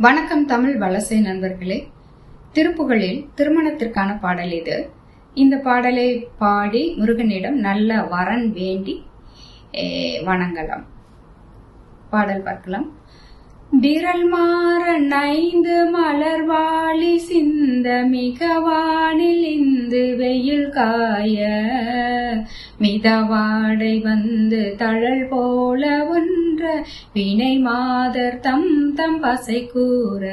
வணக்கம் தமிழ் வலசை நண்பர்களே. திருப்புகழில் திருமணத்திற்கான பாடல் இது. இந்த பாடலை பாடி முருகனிடம் நல்ல வரன் வேண்டி வணங்கலாம். பாடல் பார்க்கலாம். விரல் மாற நைந்து மலர்வாளி சிந்த மிகவானில் இந்து வெயில் காய மிதவாடை வந்து தழல் போல உன் வினை மாதர் தம் தம் பசை கூற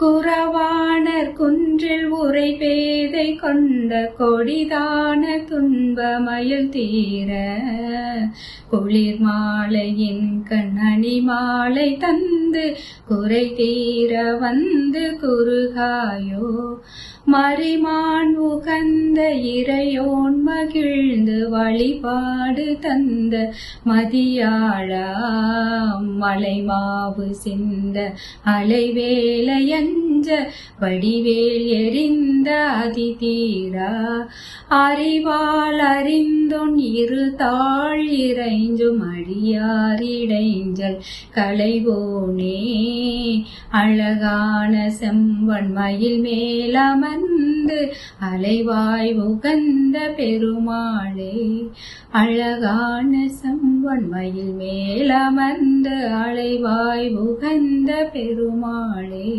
குறவாணர் குன்றில் உரை பேதை கொண்ட கொடிதான துன்பமயில் தீர குளிர் மாலையின் கண்ணணி மாலை தந்து குறை தீர வந்து குறுகாயோ மறிமான் உகந்த இறையோன் மகிழ்ந்து வழிபாடு தந்த மதியாழா மலைமாவு சிந்த அலைவேலையன் அலைவேலையஞ்ச வடிவேல் எரிந்த அதிதீரா. அறிவால் அறிந்தொன் இரு தாழ் இறைஞ்சும் அடியாரிடைஞ்சல் களைவோனே. அழகான செம்பன் மயில் மேலமன் வந்து அலைவாய் உகந்த பெருமாளே அழகான செம்பன் மயில் மேலமர்ந்து அலைவாய் உகந்த பெருமாளே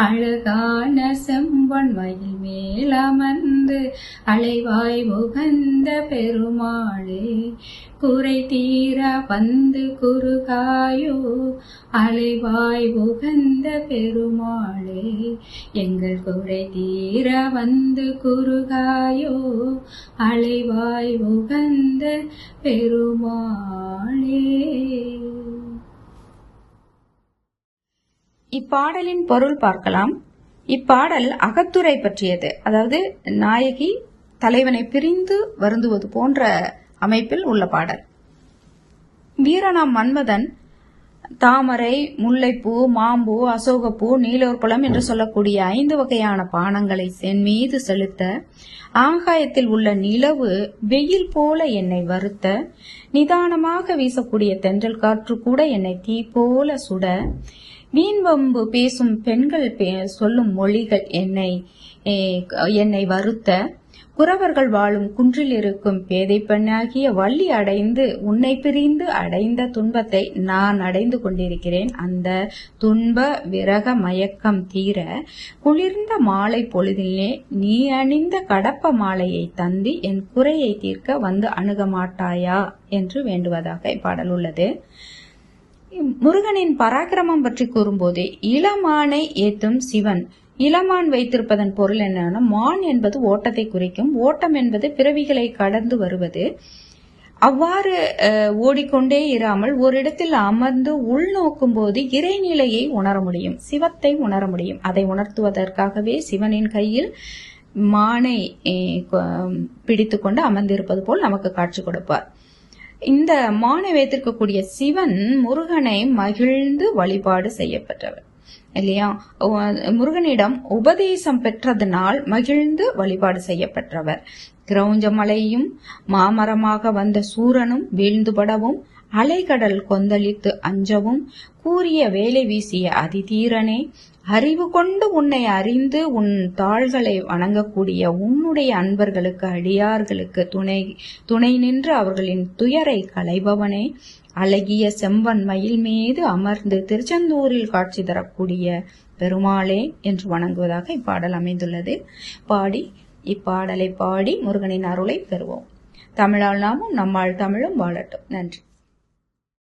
அழகான செம்பன் மயில் மேலமர்ந்து அலைவாய் உகந்த பெருமாளே குறை தீர வந்து குறுகாயோ அலைவாய் உகந்த பெருமாளே எங்கள் குறை தீர வந்து குறுகாயோ அலைவாய் உகந்த பெருமாளே. இப்பாடலின் பொருள் பார்க்கலாம். இப்பாடல் அகத்துரை பற்றியது. அதாவது நாயகி தலைவனை பிரிந்து வருந்துவது போன்ற அமைப்பில் உள்ள பாடல். வீரனாம் மன்மதன் தாமரை முல்லைப்பூ மாம்பூ அசோகப்பூ நீலோர்பழம் என்று சொல்லக்கூடிய ஐந்து வகையான பானங்களை சென் மீது செலுத்த ஆகாயத்தில் உள்ள நிலவு வெயில் போல என்னை வருத்த நிதானமாக வீசக்கூடிய தென்றல் காற்று கூட என்னை தீ போல சுட வீண்வம்பு பேசும் பெண்கள் பே- சொல்லும் மொழிகள் என்னை என்னை வருத்த குறவர்கள் வாழும் குன்றில் இருக்கும் பேதை பெண்ணாகிய வள்ளி அடைந்து உன்னை பிரிந்து அடைந்த துன்பத்தை நான் அடைந்து கொண்டிருக்கிறேன். அந்த துன்ப விரக மயக்கம் தீர குளிர்ந்த மாலை பொழுதிலே நீ அணிந்த கடப்ப மாலையை தந்து என் குறையை தீர்க்க வந்து அணுக மாட்டாயா? என்று வேண்டுவதாக இப்பாடல் உள்ளது. முருகனின் பராக்கிரமம் பற்றி கூறும்போது இளமானை ஏத்தும் சிவன் இளமான் வைத்திருப்பதன் பொருள் என்னன்னா மான் என்பது ஓட்டத்தை குறிக்கும். ஓட்டம் என்பது பிறவிகளை கடந்து வருவது. அவ்வாறு ஓடிக்கொண்டே இராமல் ஒரு இடத்தில் அமர்ந்து உள்நோக்கும் போது இறைநிலையை உணர முடியும். சிவத்தை உணர முடியும். அதை உணர்த்துவதற்காகவே சிவனின் கையில் மானை பிடித்து கொண்டு அமர்ந்திருப்பது போல் நமக்கு காட்சி கொடுப்பார். இந்த மானை வைத்திருக்கக்கூடிய சிவன் முருகனை மகிழ்ந்து வழிபாடு செய்யப்பட்டவர் இல்லையா? முருகனிடம் உபதேசம் பெற்றதனால் மகிழ்ந்து வழிபாடு செய்யப்பட்டவர். கிரௌஞ்சமலையும் மாமரமாக வந்த சூரனும் வீழ்ந்துபடவும் அலைகடல் கொந்தளித்து அஞ்சவும் கூறிய வேலை வீசிய அதிதீரனே அறிவு கொண்டு உன்னை அறிந்து உன் தாள்களை வணங்கக்கூடிய உன்னுடைய அன்பர்களுக்கு அடியார்களுக்கு துணை துணை நின்று அவர்களின் துயரை களைபவனே அழகிய செம்பன் மயில் மீது அமர்ந்து திருச்செந்தூரில் காட்சி தரக்கூடிய பெருமாளே என்று வணங்குவதாக இப்பாடல் அமைந்துள்ளது. பாடி இப்பாடலை பாடி முருகனின் அருளை பெறுவோம். தமிழால் நாமும் நம்மால் தமிழும் வாழட்டும். நன்றி.